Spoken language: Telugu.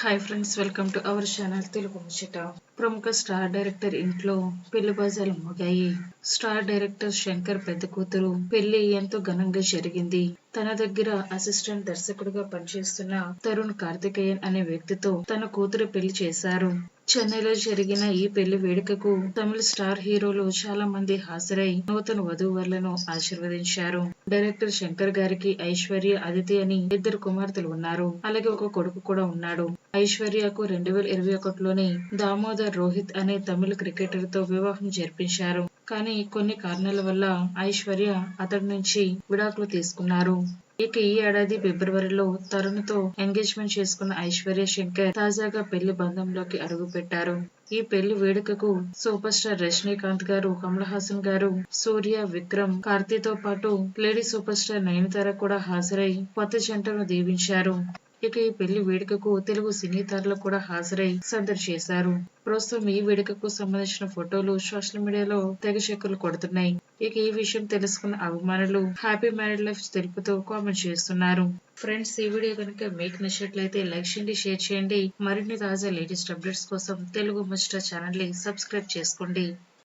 Hi friends welcome to our channel Telugu ముచ్చట ప్రముఖ స్టార్ డైరెక్టర్ ఇంట్లో పెళ్ళి బజాలు మోగాయి. స్టార్ డైరెక్టర్ శంకర్ పెద్ద కూతురు పెళ్ళి ఎంతో ఘనంగా జరిగింది. తన దగ్గర అసిస్టెంట్ దర్శకుడిగా పనిచేస్తున్న తరుణ్ కార్తికేయన్ అనే వ్యక్తితో తన కూతురు పెళ్ళి చేశారు. చెన్నైలో జరిగిన ఈ పెళ్ళి వేడుకకు తమిళ స్టార్ హీరోలు చాలా మంది హాజరై నూతన వధూవరులను ఆశీర్వదించారు. డైరెక్టర్ శంకర్ గారికి ఐశ్వర్య అదితి అని ఇద్దరు కుమార్తెలు ఉన్నారు. అలాగే ఒక కొడుకు కూడా ఉన్నాడు. ఐశ్వర్యకు రెండు వేల ఇరవై ఒకటిలోనే దామోదర్ రోహిత్ అనే తమిళ క్రికెటర్తో వివాహం జరిపించారు. కానీ కొన్ని కారణాల వల్ల ఐశ్వర్య అతడి నుంచి విడాకులు తీసుకున్నారు. ఇక ఈ ఏడాది ఫిబ్రవరిలో తరుణ్తో ఎంగేజ్మెంట్ చేసుకున్న ఐశ్వర్య శంకర్ తాజాగా పెళ్ళి బంధంలోకి అడుగు పెట్టారు ఈ పెళ్ళి వేడుకకు సూపర్ స్టార్ రజనీకాంత్ గారు కమల్ హాసన్ గారు సూర్య విక్రమ్ కార్తీతో పాటు లేడీ సూపర్ స్టార్ నయనతార కూడా హాజరై కొత్త జంటను దీవించారు. ఇక ఈ పెళ్ళి వేడుకకు తెలుగు సినీ తారలు కూడా హాజరై సందడి చేశారు. ప్రస్తుతం ఈ వేడుకకు సంబంధించిన ఫోటోలు సోషల్ మీడియాలో తెగ చెక్కులు కొడుతున్నాయి. ఇక ఈ విషయం తెలుసుకున్న అభిమానులు హ్యాపీ మ్యారేడ్ లైఫ్ తెలుపుతూ కామెంట్ చేస్తున్నారు. ఫ్రెండ్స్ ఈ వీడియో కనుక మీకు నచ్చినట్లయితే లైక్ చేయండి షేర్ చేయండి. మరిన్ని తాజా లేటెస్ట్ అప్డేట్స్ కోసం తెలుగు ముచ్చట ఛానల్ని సబ్స్క్రైబ్ చేసుకోండి.